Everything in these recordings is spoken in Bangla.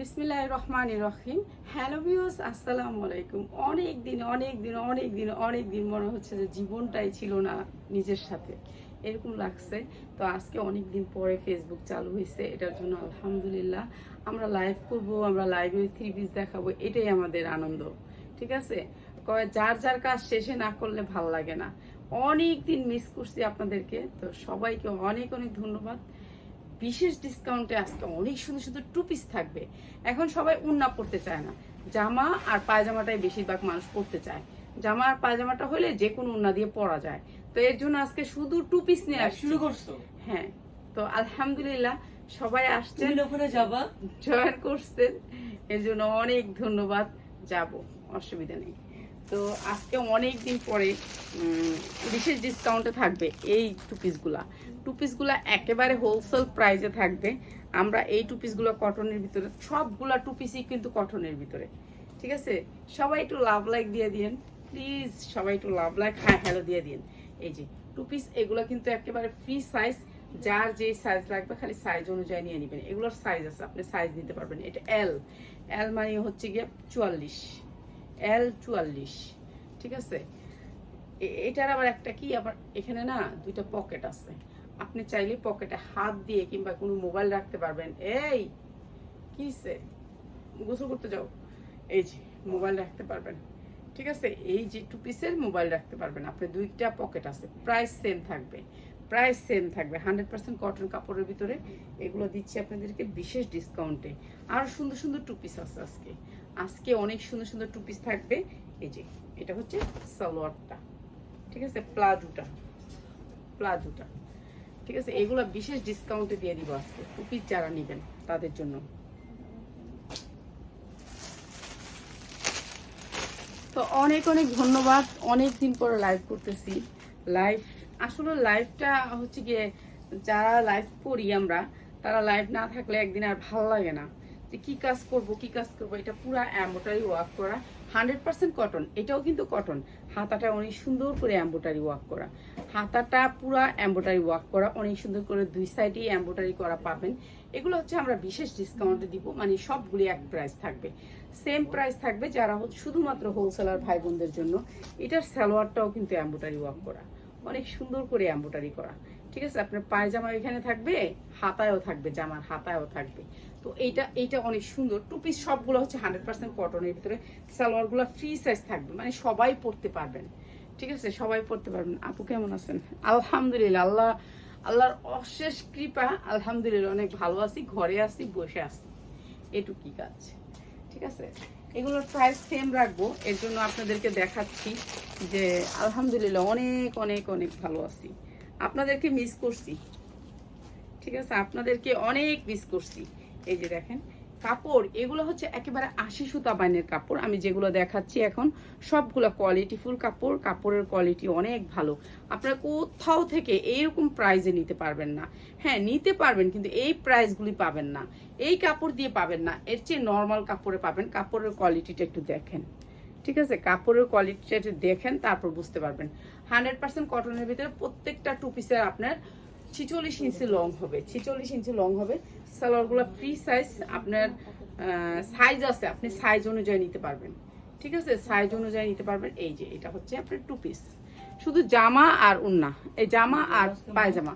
বিসমিল্লাহ রহমান রহিম। হ্যালো ভিউস আসসালামু আলাইকুম। অনেক দিন অনেক দিন অনেক দিন অনেক দিন মনে হচ্ছে যে জীবনটাই ছিল না নিজের সাথে। এরকম লাগছে। তো আজকে অনেক দিন পরে ফেসবুক চালু হয়েছে, এটার জন্য আলহামদুলিল্লাহ। আমরা লাইভ করব, আমরা লাইভে থ্রি পিস দেখাবো, এটাই আমাদের আনন্দ। ঠিক আছে? যার যার কাজ শেষে না করলে ভালো লাগে না। অনেক দিন মিস করছি আপনাদেরকে। তো সবাইকে অনেক অনেক ধন্যবাদ। বিশেষ ডিসকাউন্টে আজকে অনেক সুন্দর সুন্দর টু পিস থাকবে। এখন সবাই উন্না পড়তে চায় না। জামা আর পায়জামাটাই বেশিরভাগ মানুষ পড়তে চায়। জামা আর পায়জামাটা হলে যে কোনো উন্না দিয়ে পরা যায়। তো এর জন্য আজকে শুধু টু পিস নিয়ে শুরু করছ? হ্যাঁ। তো আলহামদুলিল্লাহ সবাই আসছেন। ওখানে যাবা? জয়েন করছেন। এর জন্য অনেক ধন্যবাদ। যাব। অসুবিধা নেই। তো আজকে অনেক দিন পরে বিশেষ ডিসকাউন্টে থাকবে এই টু পিসগুলা টু পিসগুলা একেবারে হোলসেল প্রাইসে থাকবে। আমরা এই টু পিসগুলো কটনের ভিতরে, সবগুলা টু পিসই কিন্তু কটনের ভিতরে। ঠিক আছে? সবাই একটু লাভ লাইক দিয়ে দিন প্লিজ সবাই একটু লাভ লাইক হ্যাঁ হ্যালো দিয়ে দিন এই যে টু পিস এগুলো কিন্তু একেবারে ফ্রি সাইজ যার যে সাইজ লাগবে খালি সাইজ অনুযায়ী নিয়ে নেবেন। এগুলোর সাইজ আছে, আপনি সাইজ নিতে পারবেন। এটা এল এল মানে হচ্ছে গিয়ে চুয়াল্লিশ। এল চুয়াল্লিশ। ঠিক আছে? এটার আবার একটা কি? আবার এখানে না দুইটা পকেট আছে। আপনি চাইলে পকেটে হাত দিয়ে কিংবা কোনো মোবাইল রাখতে পারবেন। এই কিসে গোসল করতে যাও। এই যে, মোবাইল রাখতে পারবেন। ঠিক আছে? এই যে টু পিসের মোবাইল রাখতে পারবেন। আপনি দুইটা পকেট আছে। প্রাইস সেম থাকবে। প্রাইস সেম থাকবে। হান্ড্রেড পার্সেন্ট কটন কাপড়ের ভিতরে এগুলো দিচ্ছি আপনাদেরকে বিশেষ ডিসকাউন্টে আরও সুন্দর সুন্দর টু পিস আছে আজকে। আজকে অনেক সুন্দর সুন্দর টু পিস থাকবে। এই যে, এটা হচ্ছে সালোয়ারটা। ঠিক আছে? প্লাজোটা। প্লাজোটা। ঠিক আছে? এগুলো বিশেষ ডিসকাউন্টে দিয়ে দিব আজকে। টু পিস যারা নেবেন, তাদের জন্য। তো অনেক অনেক ধন্যবাদ। অনেক দিন পরে লাইভ করতেছি। লাইভ আসলে লাইভটা হচ্ছে গিয়ে, যারা লাইভ করি আমরা, তারা লাইভ না থাকলে একদিন আর ভালো লাগে না। যে কি কাজ করব, কি কাজ করব, এটা পুরা অ্যাম্বোটারি ওয়ার্ক করা। হান্ড্রেড পার্সেন্ট কটন এটাও কিন্তু কটন হাতাটা অনেক সুন্দর করে অ্যাম্বোটারি ওয়ার্ক করা। হাতাটা পুরা অ্যাম্বোটারি ওয়ার্ক করা, অনেক সুন্দর করে দুই সাইডেই অ্যাম্বোটারি করা পাবেন। এগুলো হচ্ছে আমরা বিশেষ ডিসকাউন্টে দিব মানে সবগুলি এক প্রাইস থাকবে। সেম প্রাইস থাকবে যারা হচ্ছে শুধুমাত্র হোলসেলার ভাই বোনদের জন্য। এটার সালোয়ারটাও কিন্তু অ্যাম্বোটারি ওয়ার্ক করা। অনেক সুন্দর করে অ্যাম্বোটারি করা। ঠিক আছে, আপনার পায়জামা এখানে থাকবে, হাতায়ও থাকবে, জামার হাতায়ও থাকবে। তো এইটা এইটা অনেক সুন্দর। টু পিস সবগুলো হচ্ছে হান্ড্রেড পার্সেন্ট কটনের ভিতরে। সালোয়ারগুলো ফ্রি সাইজ থাকবে মানে সবাই পরতে পারবেন। ঠিক আছে? সবাই পড়তে পারবেন। আপু কেমন আছেন? আলহামদুলিল্লাহ, আল্লাহ, আল্লাহর অশেষ কৃপা, আলহামদুলিল্লাহ, অনেক ভালো আছি, ঘরে আছি, বসে আছি। এটুকুই কাজ। ঠিক আছে? এগুলোর প্রাইস সেম রাখব। এর জন্য আপনাদেরকে দেখাচ্ছি যে আলহামদুলিল্লাহ অনেক অনেক অনেক ভালো আছি। আপনাদেরকে মিস করছি। ঠিক আছে? আপনাদেরকে অনেক মিস করছি। এই যে দেখেন, কাপড়, এগুলো হচ্ছে একেবারে আশি সুতা বাইনের কাপড়। আমি যেগুলো দেখাচ্ছি এখন, সবগুলো কোয়ালিটিফুল কাপড়, কাপড়ের কোয়ালিটি অনেক ভালো। আপনারা কোথাও থেকে এইরকম প্রাইজে নিতে পারবেন না। হ্যাঁ নিতে পারবেন, কিন্তু এই প্রাইসগুলি পাবেন না। এই কাপড় দিয়ে পাবেন না, এর চেয়ে নর্মাল কাপড়ে পাবেন। কাপড়ের কোয়ালিটিটা একটু দেখেন। ঠিক আছে? কাপড়ের কোয়ালিটিটা একটু দেখেন, তারপর বুঝতে পারবেন। হান্ড্রেড পার্সেন্ট কটনের ভিতরে প্রত্যেকটা টু পিসের আপনার ছিচল্লিশ ইঞ্চি লং হবে, ছিচল্লিশ ইঞ্চি লং হবে। সালোয়ারগুলো ফ্রি সাইজ আপনার সাইজ আছে, আপনি সাইজ অনুযায়ী নিতে পারবেন। ঠিক আছে? সাইজ অনুযায়ী নিতে পারবেন। এই যে, এটা হচ্ছে আপনার টু পিস শুধু জামা আর উন্না। এই জামা আর পায়জামা।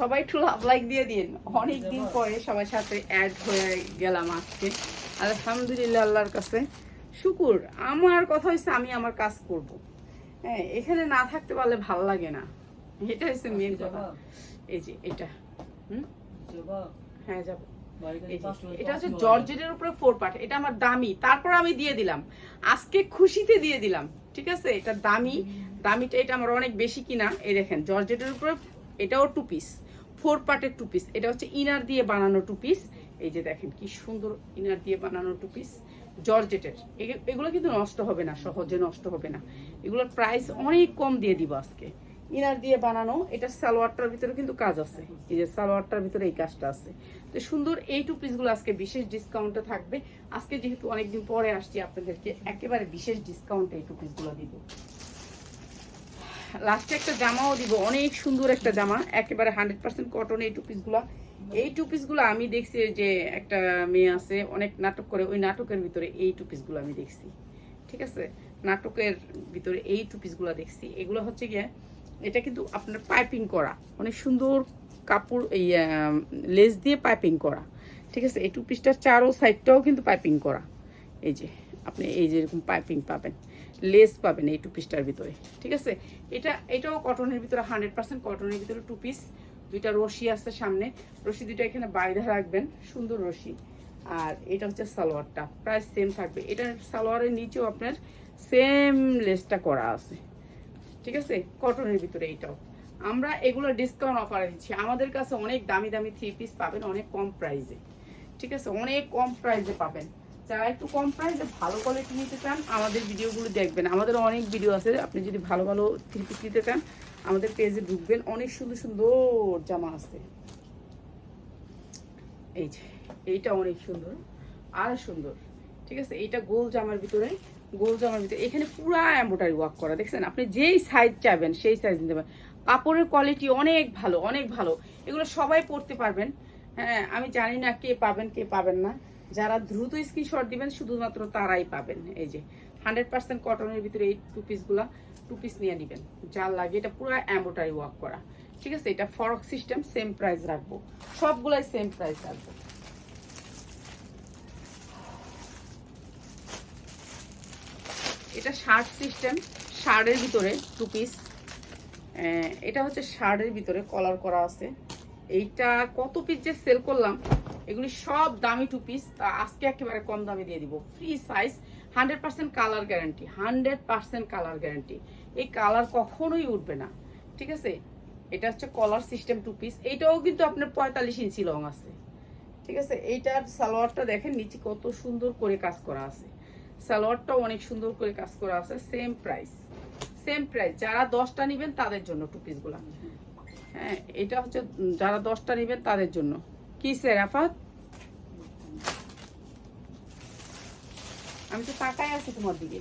সবাই একটু লাভ লাইক দিয়ে দিন অনেক দিন পরে সবার সাথে অ্যাড হয়ে গেলাম আজকে। আলহামদুলিল্লাহ আল্লাহর কাছে। শুকুর। আমার কথা হচ্ছে আমি আমার কাজ করব। হ্যাঁ এখানে না থাকতে পারলে ভালো লাগে না। এটা হচ্ছে মেন কথা। এই যে, এটা। হুম? হ্যাঁ যাব। এটা হচ্ছে জর্জেটের উপরে ফোর পার্ট এটা আমার দামি। তারপর আমি দিয়ে দিলাম। আজকে খুশিতে দিয়ে দিলাম। ঠিক আছে? এটা দামি। দামিটা এটা আমার অনেক বেশি কিনা। এই দেখেন জর্জেটের উপরে এটাও টু পিস ফোর পার্টের টু পিস এটা হচ্ছে ইনার দিয়ে বানানো টু পিস এই যে দেখেন কি সুন্দর ইনার দিয়ে বানানো টু পিস জর্জেটের। এগুলো কিন্তু নষ্ট হবে না সহজে নষ্ট হবে না। এগুলোর প্রাইস অনেক কম দিয়ে দিব আজকে। ইনার দিয়ে বানানো, এটা সালোয়ারটার ভিতরে কিন্তু কাজ আছে। এই যে সালোয়ারটার ভিতরে এই কাজটা আছে। তো সুন্দর এই টু পিসগুলো আজকে বিশেষ ডিসকাউন্টে থাকবে। আজকে যেহেতু অনেকদিন পরে আসছি আপনাদেরকে, একেবারে বিশেষ ডিসকাউন্টে এই টু পিসগুলো দিব। লাস্টে একটা জামাও দিব, অনেক সুন্দর একটা জামা, একেবারে হান্ড্রেড পার্সেন্ট কটন এই টু পিসগুলো এই টু পিসগুলো আমি দেখছি যে একটা মেয়ে আছে, অনেক নাটক করে, ওই নাটকের ভিতরে এই টু পিসগুলো আমি দেখছি। ঠিক আছে? নাটকের ভিতরে এই টু পিসগুলো দেখছি। এগুলো হচ্ছে গিয়ে এটা কিন্তু আপনার পাইপিং করা। অনেক সুন্দর কাপড়, এই লেস দিয়ে পাইপিং করা। ঠিক আছে? এই টু পিসটার চারো সাইডটাও কিন্তু পাইপিং করা। এই যে, আপনি এই যে এরকম পাইপিং পাবেন। লেস পাবেন এই টু পিসটার ভিতরে। ঠিক আছে? এটা, এটাও কটনের ভিতরে হান্ড্রেড পার্সেন্ট কটনের ভিতরে টু পিস দুইটা রশি আছে সামনে। রশি দুইটা এখানে বাইরে রাখবেন। সুন্দর রশি। আর এটা হচ্ছে সালোয়ারটা। প্রায় সেম থাকবে। এটা সালোয়ারের নিচেও আপনার সেম লেসটা করা আছে। ঠিক আছে? কটনের ভিতরে এইটাও। আমরা এগুলো ডিসকাউন্ট অফারে দিচ্ছি। আমাদের কাছে অনেক দামি দামি থ্রি পিস পাবেন, অনেক কম প্রাইসে ঠিক আছে? অনেক কম প্রাইসে পাবেন। যারা একটু কম প্রাইসে ভালো কোয়ালিটি নিতে চান, আমাদের ভিডিওগুলো দেখবেন। আমাদের অনেক ভিডিও আছে। আপনি যদি ভালো ভালো থ্রি পিস নিতে চান, আমাদের পেজে ঢুকবেন। অনেক সুন্দর সুন্দর জামা আছে। এই যে, এইটা অনেক সুন্দর। আর সুন্দর। ঠিক আছে? এইটা গোল জামার ভিতরে গোল জামার ভিতরে। এখানে পুরা এম্বোটারি ওয়ার্ক করা, দেখছেন? আপনি যেই সাইজ চাইবেন, সেই সাইজ নিতে পারেন। কাপড়ের কোয়ালিটি অনেক ভালো অনেক ভালো। এগুলো সবাই পরতে পারবেন। হ্যাঁ আমি জানি না কে পাবেন কে পাবেন না। যারা দ্রুত স্ক্রিনশট দিবেন, শুধুমাত্র তারাই পাবেন। এই যে হান্ড্রেড পার্সেন্ট কটনের ভিতরে এই টু পিসগুলা টু পিস নিয়ে নেবেন। যার লাগে, এটা পুরো এম্বোটারি ওয়ার্ক করা। ঠিক আছে? এটা ফরক সিস্টেম সেম প্রাইস রাখব। সবগুলাই সেম প্রাইস রাখব। এটা শার্ট সিস্টেম শার্টের ভিতরে টু পিস এটা হচ্ছে শার্টের ভিতরে কলার করা আছে। এইটা কত পিস যে সেল করলাম, এগুলি সব দামি টু পিস তা আজকে একেবারে কম দামে দিয়ে দিব। Free size hundred percent colour guarantee hundred percent colour guarantee এই কালার কখনোই উঠবে না, ঠিক আছে? এটা হচ্ছে কলার সিস্টেম টু পিস এইটাও কিন্তু আপনার পঁয়তাল্লিশ ইঞ্চি লং আছে, ঠিক আছে? এইটার সালোয়ারটা দেখেন, নিচে কত সুন্দর করে কাজ করা আছে। সালোয়ারটাও অনেক সুন্দর করে কাজ করা আছে সেম প্রাইস সেম প্রাইস যারা দশটা নেবেন তাদের জন্য টু পিসগুলা হ্যাঁ এটা হচ্ছে যারা দশটা নেবেন তাদের জন্য। কি স্যার আফাত আমি তো তাকাই আছি তোমার দিকে।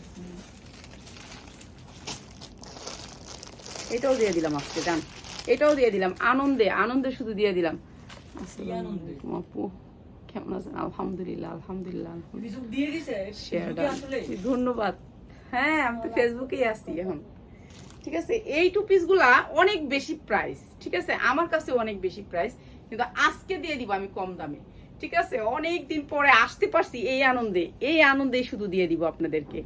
এটাও দিয়ে দিলাম আজকে জান। এটাও দিয়ে দিলাম। আনন্দে আনন্দে শুধু দিয়ে দিলাম। আসসালামু আলাইকুম আপু কেমন আছেন? আলহামদুলিল্লাহ আলহামদুলিল্লাহ ধন্যবাদ। হ্যাঁ আমি তো ফেসবুকেই আছি এখন। ঠিক আছে? এই টু পিসগুলা অনেক বেশি প্রাইস ঠিক আছে? আমার কাছে অনেক বেশি প্রাইস কিন্তু আজকে দিয়ে দিব আমি কম দামে। ঠিক আছে? অনেক দিন পরে আসতে পারছি এই আনন্দে এই আনন্দেই শুধু দিয়ে দিব আপনাদেরকে।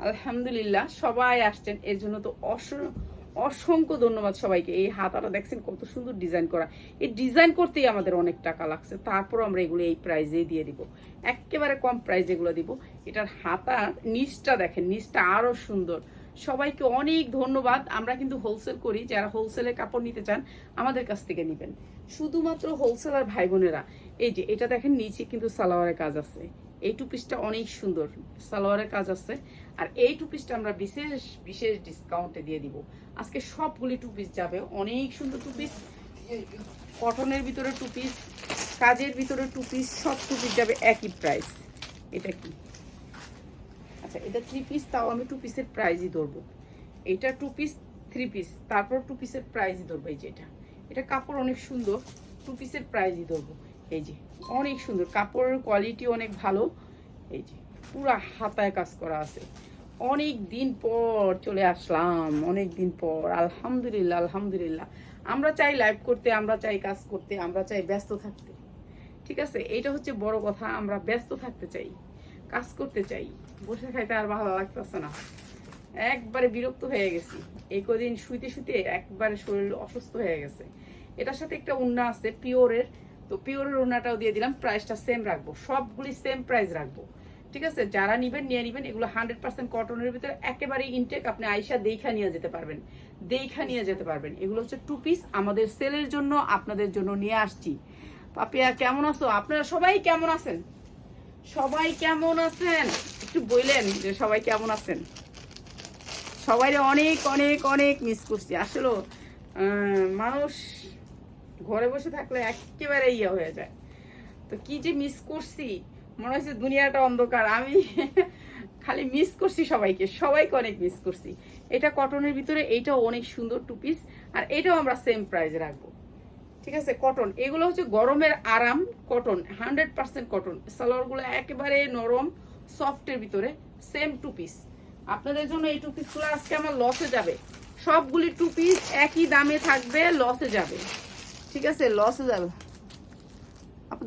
আলহামদুলিল্লাহ সবাই আসছেন এর জন্য তো অস- অসংখ্য ধন্যবাদ সবাইকে। এই হাতাটা দেখছেন কত সুন্দর ডিজাইন করা। এই ডিজাইন করতেই আমাদের অনেক টাকা লাগছে। তারপর আমরা এগুলো এই প্রাইজেই দিয়ে দিব। একেবারে কম প্রাইস এগুলো দিব। এটার হাতার নিচটা দেখেন, নিচটা আরও সুন্দর। সবাইকে অনেক ধন্যবাদ। আমরা কিন্তু হোলসেল করি। যারা হোলসেলের কাপড় নিতে চান, আমাদের কাছ থেকে নেবেন। শুধুমাত্র হোলসেলার ভাই বোনেরা। এই যে, এটা দেখেন নিচে কিন্তু সালোয়ারের কাজ আছে। এই টু পিসটা অনেক সুন্দর। সালোয়ারের কাজ আছে। আর এই টু পিসটা আমরা বিশেষ বিশেষ ডিসকাউন্টে দিয়ে দিব। আজকে সবগুলি টু পিস যাবে। অনেক সুন্দর টু পিস কটনের ভিতরে টু পিস কাজের ভিতরে টু পিস সব টু পিস যাবে একই প্রাইস এটা কি? আচ্ছা এটা থ্রি পিস তাও আমি টু পিসের প্রাইসই ধরবো। এটা টু পিস থ্রি পিস তারপর টু পিসের প্রাইসই ধরবো এই যে এটা। কাপড় অনেক সুন্দর। টু পিসের প্রাইসই ধরবো। এই যে, অনেক সুন্দর। কাপড়ের কোয়ালিটি অনেক ভালো। এই যে, পুরা হাতায় কাজ করা আছে। অনেক দিন পর চলে আসলাম, অনেক দিন পর। আলহামদুলিল্লাহ আলহামদুলিল্লাহ। আমরা চাই লাইভ করতে, আমরা চাই কাজ করতে, আমরা চাই ব্যস্ত থাকতে। ঠিক আছে? এইটা হচ্ছে বড় কথা, আমরা ব্যস্ত থাকতে চাই, কাজ করতে চাই। বসে খাইতে আর ভালো লাগতেছে না। একবারে বিরক্ত হয়ে গেছি। এই কদিন শুইতে শুইতে একবারে শরীর অসুস্থ হয়ে গেছে। এটার সাথে একটা উন্না আছে, পিওরের। তো পিওরের উন্নাটাও দিয়ে দিলাম প্রাইসটা সেম রাখব, সবগুলি সেম প্রাইস রাখব। ঠিক আছে? যারা নিবেন, নিয়ে নিবেন, এগুলো হান্ড্রেড পার্সেন্ট কটনের ভিতরে একেবারে ইনটেক আপনি আইসা দেখা নিয়ে যেতে পারবেন, দেখা নিয়ে যেতে পারবেন। এগুলো হচ্ছে টু পিস আমাদের সেলের জন্য, আপনাদের জন্য নিয়ে আসছি। পাপিয়া, কেমন আছো? আপনারা সবাই কেমন আছেন? সবাই কেমন আছেন? একটু বললেন যে সবাই কেমন আছেন? সবাই অনেক অনেক অনেক মিস করছি। আসলে মানুষ ঘরে বসে থাকলে একেবারে ইয়ে হয়ে যায়। তো কি যে মিস করছি, মনে হচ্ছে দুনিয়াটা অন্ধকার। আমি খালি মিস করছি সবাইকে সবাইকে অনেক মিস করছি। এটা কটনের ভিতরে, এইটাও অনেক সুন্দর টু পিস আর এটাও আমরা সেম প্রাইসে রাখব। ঠিক আছে? কটন এগুলো হচ্ছে গরমের আরাম কটন হান্ড্রেড পার্সেন্ট কটন সালোয়ারগুলো একেবারে নরম সফটের ভিতরে সেম টু পিস আপনাদের জন্য এই টু পিসগুলো আজকে আমার লসে যাবে। সবগুলি টু পিস একই দামে থাকবে লসে যাবে। ঠিক আছে লসে যাবে।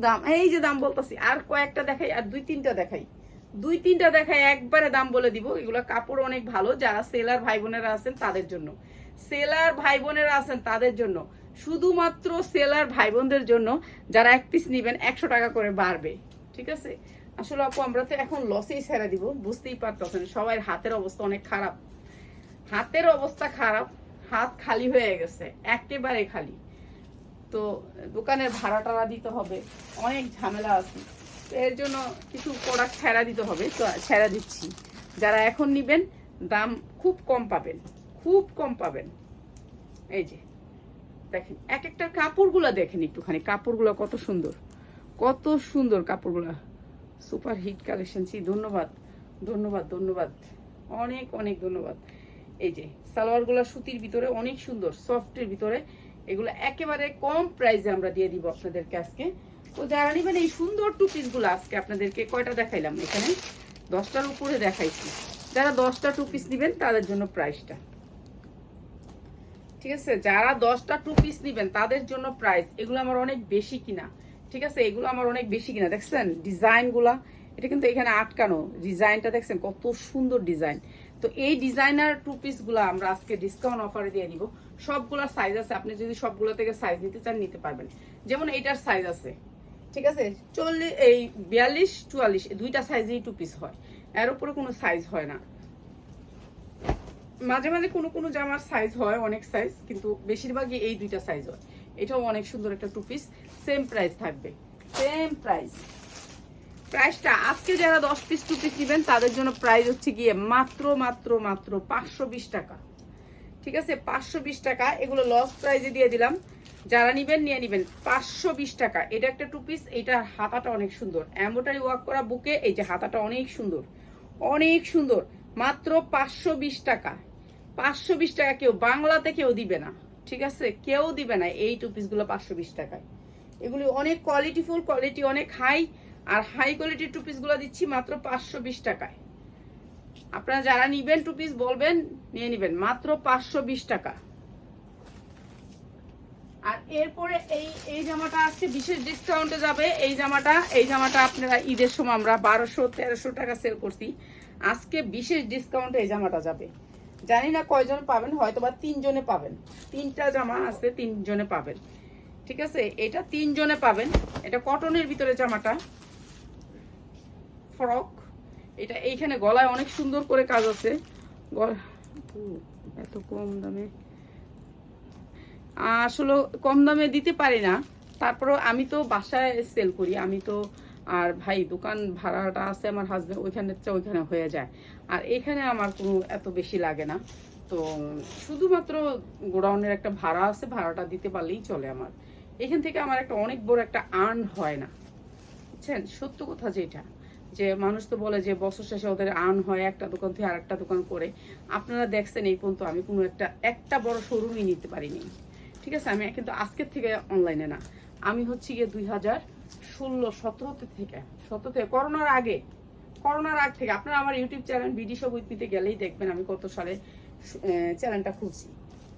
দাম, এই যে দাম বলতেছি, আর কয়েকটা দেখাই, আর দুই তিনটা দেখাই। দুই তিনটা দেখাই, একবারে দাম বলে দিব। এগুলো কাপড় অনেক ভালো, যারা সেলার ভাই বোনেরা আছেন তাদের জন্য। সেলার ভাই বোনেরা আছেন তাদের জন্য। শুধুমাত্র সেলার ভাই বোনদের জন্য যারা এক পিস নিবেন, একশো টাকা করে বাড়বে। ঠিক আছে? আসলে আপু, আমরা তো এখন লসেই ছেড়ে দিব, বুঝতেই পারতেছেন সবাই হাতের অবস্থা অনেক খারাপ। হাতের অবস্থা খারাপ, হাত খালি হয়ে গেছে, একেবারে খালি। তো দোকানের ভাড়া টাড়া দিতে হবে, অনেক ঝামেলা আছে। এর জন্য কিছু প্রোডাক্ট ছেড়া দিতে হবে, তো ছেড়া দিচ্ছি। যারা এখন নিবেন, দাম খুব কম পাবেন, খুব কম পাবেন। এই যে, দেখেন এক একটা কাপড়গুলো দেখেন একটুখানি, কাপড়গুলো কত সুন্দর কত সুন্দর কাপড়গুলো। সুপার হিট কালেকশন, ছি, ধন্যবাদ ধন্যবাদ ধন্যবাদ, অনেক অনেক ধন্যবাদ। এই যে, সালোয়ারগুলো সুতির ভিতরে অনেক সুন্দর, সফটের ভিতরে এগুলো একেবারে কম প্রাইসে আমরা দিয়ে দিব আপনাদেরকে আজকে। তো যারা নিবেন এই সুন্দর টু পিসগুলো আজকে আপনাদেরকে কয়টা দেখাইলাম এখানে? দশটার উপরে দেখাইছি। যারা দশটা টু পিস নিবেন, তাদের জন্য প্রাইসটা ঠিক আছে? যারা দশটা টু পিস নিবেন, তাদের জন্য প্রাইস এগুলো আমার অনেক বেশি কিনা। ঠিক আছে? এগুলো আমার অনেক বেশি কিনা। দেখছেন? ডিজাইনগুলা এটা কিন্তু এখানে আটকানো। ডিজাইনটা দেখছেন? কত সুন্দর ডিজাইন তো এই ডিজাইনার টু পিসগুলো আমরা আজকে ডিসকাউন্ট অফারে দিয়ে দিব। সবগুলা সাইজ আছে। আপনি যদি সবগুলো থেকে সাইজ নিতে চান, নিতে পারবেন। যেমন এইটার সাইজ আছে। ঠিক আছে? চল্লিশ এই বিয়াল্লিশ, চুয়াল্লিশ দুইটা সাইজেই টু পিস হয়। এর উপরে কোনো সাইজ হয় না। মাঝে মাঝে কোনো কোনো জামার সাইজ হয়, অনেক সাইজ কিন্তু বেশিরভাগই এই দুইটা সাইজ হয়। এটাও অনেক সুন্দর একটা টু পিস সেম প্রাইস থাকবে। সেম প্রাইস প্রাইসটা আজকে যারা দশ পিস টু পিস নেবেন, তাদের জন্য প্রাইস হচ্ছে গিয়ে মাত্র মাত্র মাত্র পাঁচশো বিশ টাকা। ঠিক আছে? পাঁচশো বিশ টাকা। এগুলো লস প্রাইজে দিয়ে দিলাম। যারা নিবেন, নিয়ে নিবেন। পাঁচশো বিশ টাকা। এটা একটা টু পিস এটা হাতাটা অনেক সুন্দর। এম্বোটারি ওয়ার্ক করা বুকে। এই যে হাতাটা অনেক সুন্দর। অনেক সুন্দর। মাত্র পাঁচশো বিশ টাকা। পাঁচশো বিশ টাকা কেউ বাংলাতে কেউ দিবে না। ঠিক আছে? কেউ দিবে না এই টু পিসগুলো পাঁচশো বিশ টাকায়। এগুলি অনেক কোয়ালিটিফুল কোয়ালিটি অনেক হাই আর হাই কোয়ালিটির টু পিসগুলো দিচ্ছি মাত্র পাঁচশো বিশ টাকায়। আপনারা যারা নিবেন টু পিস বলবেন, নিয়ে নিবেন। মাত্র পাঁচশো বিশ টাকা। আর এরপরে এই এই জামাটা আজকে বিশেষ ডিসকাউন্টে যাবে। এই জামাটা এই জামাটা আপনারা ঈদের সময় আমরা বারোশো, তেরোশো টাকা সেল করছি। আজকে বিশেষ ডিসকাউন্টে এই জামাটা যাবে। জানি না কয়জন পাবেন হয়তো বা তিনজনে পাবেন। তিনটা জামা আছে, তিনজনে পাবেন। ঠিক আছে? এটা তিনজনে পাবেন। এটা কটনের ভিতরে জামাটা। ফ্রক এটা এইখানে গলায় অনেক সুন্দর করে কাজ আছে। এত কম দামে। আসলে কম দামে দিতে পারি না। তারপরেও আমি তো বাসায় সেল করি। আমি তো আর ভাই, দোকান ভাড়াটা আছে আমার হাজবেন্ড ওইখানে ওইখানে হয়ে যায়। আর এখানে আমার কোনো এত বেশি লাগে না। তো শুধুমাত্র গোডাউনের একটা ভাড়া আছে, ভাড়াটা দিতে পারলেই চলে আমার। এখান থেকে আমার একটা অনেক বড় একটা আর্ন হয় না। বুঝছেন? সত্য কথা যেটা। যে মানুষ তো বলে যে বছর শেষে ওদের আর্ন হয়, একটা দোকান থেকে আরেকটা দোকান করে। আপনারা দেখছেন এই পর্যন্ত আমি কোনো একটা একটা বড় শোরুমই নিতে পারিনি। ঠিক আছে? আমি কিন্তু আজকের থেকে অনলাইনে না। আমি হচ্ছে গিয়ে দুই হাজার ষোলো সতেরোতে থেকে, সতেরো থেকে করোনার আগে, করোনার আগ থেকে, আপনারা আমার ইউটিউব চ্যানেল বিডি সব উইথমিতে গেলেই দেখবেন আমি কত সালে চ্যানেলটা খুলছি।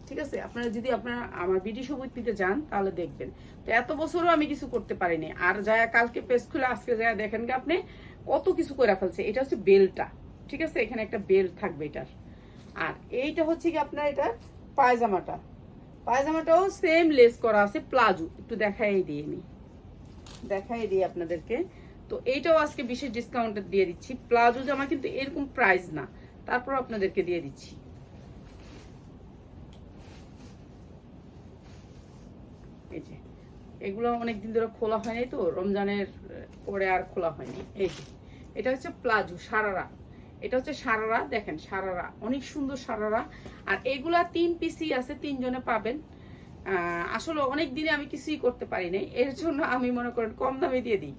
ঠিক আছে? আপনারা যদি আপনারা আমার বিডি সব উইথমিতে যান, তাহলে দেখবেন। তো এত বছরও আমি কিছু করতে পারিনি। আর যায় কালকে পেজ খুলে আজকে যায় দেখেন আপনি কত কিছু করে ফেলছে, এটা হচ্ছে বেলটা, ঠিক আছে? এখানে একটা বেল থাকবে এটার। আর এইটা হচ্ছে কি আপনার এটা পায়জামাটা। পায়জামাটাও সেম লেস করা আছে প্লাজো একটু দেখাই দিই আমি। দেখাই দিই আপনাদেরকে। তো এইটাও আজকে বিশেষ ডিসকাউন্টে দিয়ে দিচ্ছি। প্লাজো জামা কিন্তু এরকম প্রাইস না। তারপর আপনাদেরকে দিয়ে দিচ্ছি এই যে এগুলো অনেকদিন ধরে খোলা হয়নি তো, রমজানের পরে আর খোলা হয়নি। এই এটা হচ্ছে প্লাজো, সারারা। এটা হচ্ছে সারারা, দেখেন, সারারা, অনেক সুন্দর সারারা। আর এগুলা তিন পিসি আছে, তিনজনে পাবেন। আসলে অনেক দিনে আমি কিছুই করতে পারি নাই। এর জন্য আমি মনে করেন কম দামে দিয়ে দিই।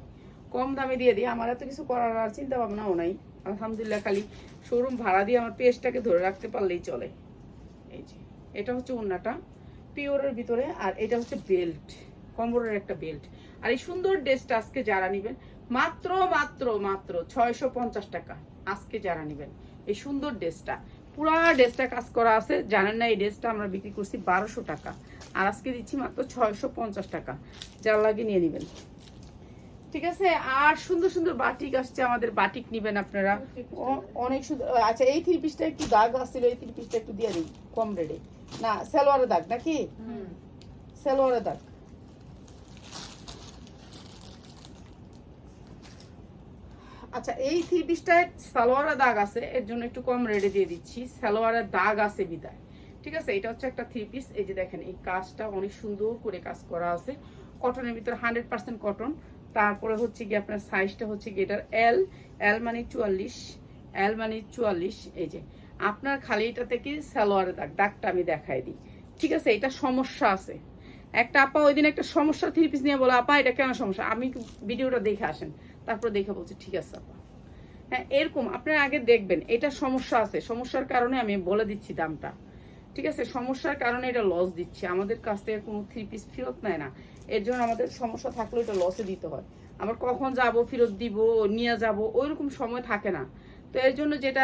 কম দামে দিয়ে দিই। আমার এত কিছু করার আর চিন্তা ভাবনাও নাই। আলহামদুলিল্লাহ, খালি শোরুম ভাড়া দিয়ে আমার পেজটাকে ধরে রাখতে পারলেই চলে। এই যে, এটা হচ্ছে ওন্নাটা, পিওরের ভিতরে। আর এটা হচ্ছে বেল্ট। কম্বরের একটা বেল্ট। আর এই সুন্দর ড্রেসটা আজকে যারা নেবেন মাত্র মাত্র মাত্র ছয়শো পঞ্চাশ টাকা আজকে যারা নেবেন এই সুন্দর ড্রেসটা। পুরা ড্রেসটা কাজ করা আছে জানেন না এই ড্রেসটা আমরা বিক্রি করছি বারোশো টাকা। আর আজকে দিচ্ছি মাত্র ছয়শো পঞ্চাশ টাকা। যার লাগে নিয়ে নেবেন। ঠিক আছে? আর সুন্দর সুন্দর বাটিক আসছে আমাদের। বাটিক নিবেন আপনারা। অনেক সুন্দর। আচ্ছা এই থ্রি পিসটা একটু দাগ আসছিল এই থ্রি পিসটা একটু দিয়ে দিই কম রেটে। না সালোয়ারের দাগ নাকি? সালোয়ারের দাগ। আচ্ছা এই থ্রি পিসটায় সালোয়ারের দাগ আছে, এর জন্য একটু কম রেটে দিয়ে দিচ্ছি। সালোয়ারের দাগ আছে বিদায়। ঠিক আছে? এটা হচ্ছে একটা থ্রি পিস এই যে দেখেন, এই কাজটা অনেক সুন্দর করে কাজ করা আছে। কটনের ভিতরে হান্ড্রেড পার্সেন্ট কটন তারপরে হচ্ছে কি আপনার সাইজটা হচ্ছে কি এটার এল এল মানে চুয়াল্লিশ। এল মানে চুয়াল্লিশ। এই যে, আপনার খালি এটা থেকে সালোয়ারের দাগ, দাগটা আমি দেখাই দিই। ঠিক আছে? এটা সমস্যা আছে। একটা আপা ওই দিন একটা সমস্যা থ্রি পিস নিয়ে বলো, আপা, এটা কেন সমস্যা? আমি ভিডিওটা দেখে আসেন। তারপর দেখে বলছি, ঠিক আছে আপা। হ্যাঁ এরকম আপনারা আগে দেখবেন, এটা সমস্যা আছে। সমস্যার কারণে আমি বলে দিচ্ছি দামটা। ঠিক আছে, সমস্যার কারণে এটা লস দিচ্ছে। আমাদের কাছ থেকে কোনো থ্রি পিস ফেরত নেয় না। এর জন্য আমাদের সমস্যা থাকলেও এটা লসে দিতে হয়। আবার কখন যাব, ফেরত দিব, নিয়ে যাব ওই রকম সময় থাকে না। তো এর জন্য যেটা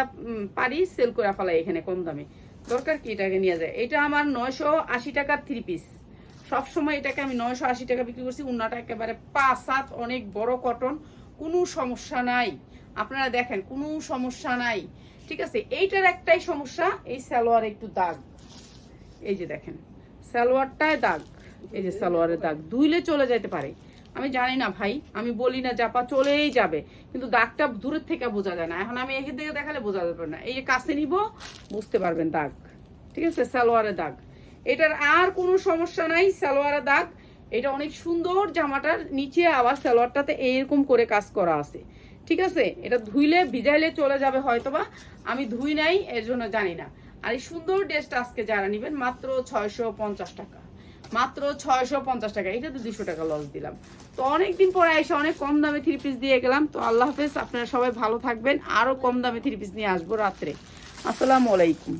পারি সেল করে ফেলাই এখানে কম দামে। দরকার কি এটাকে নিয়ে যায়? এটা আমার নয়শো আশি টাকার থ্রি পিস সবসময় এটাকে আমি নয়শো আশি টাকা বিক্রি করছি। উন্নাটা একেবারে পাঁচ সাত অনেক বড় কটন কোনো সমস্যা নাই। আপনারা দেখেন, কোনো সমস্যা নাই। ঠিক আছে? এইটার একটাই সমস্যা, এই সালোয়ার একটু দাগ। এই যে দেখেন, সালোয়ারটায় দাগ, এই যে সালোয়ারের দাগ। দুইলে চলে যেতে পারে। আমি জানি না ভাই, আমি বলি না, জাপা চলেই যাবে। কিন্তু দাগটা দূরের থেকে বোঝা যায় না। এখন আমি এখান থেকে দেখালে বোঝা যাবে না। এই যে কাছে নিব, বুঝতে পারবেন দাগ। ঠিক আছে? সালোয়ারের দাগ। এটার আর কোনো সমস্যা নাই, সালোয়ারের দাগ। এটা অনেক সুন্দর জামাটার নিচে আবার সালোয়ারটাতে এইরকম করে কাজ করা আছে। ঠিক আছে? এটা ধুইলে, ভিজাইলে চলে যাবে হয়তোবা। আমি ধুই নাই, এর জন্য জানি না। আর এই সুন্দর ড্রেসটা আজকে যারা নেবেন, মাত্র ছয়শো পঞ্চাশ টাকা। মাত্র ছয়শো পঞ্চাশ টাকা। এটা তো দুশো টাকা লস দিলাম। তো অনেকদিন পরে এসে অনেক কম দামে থ্রি পিস দিয়ে গেলাম। তো আল্লাহ হাফেজ, আপনারা সবাই ভালো থাকবেন। আরও কম দামে থ্রি পিস নিয়ে আসব রাত্রে। আসসালামু আলাইকুম।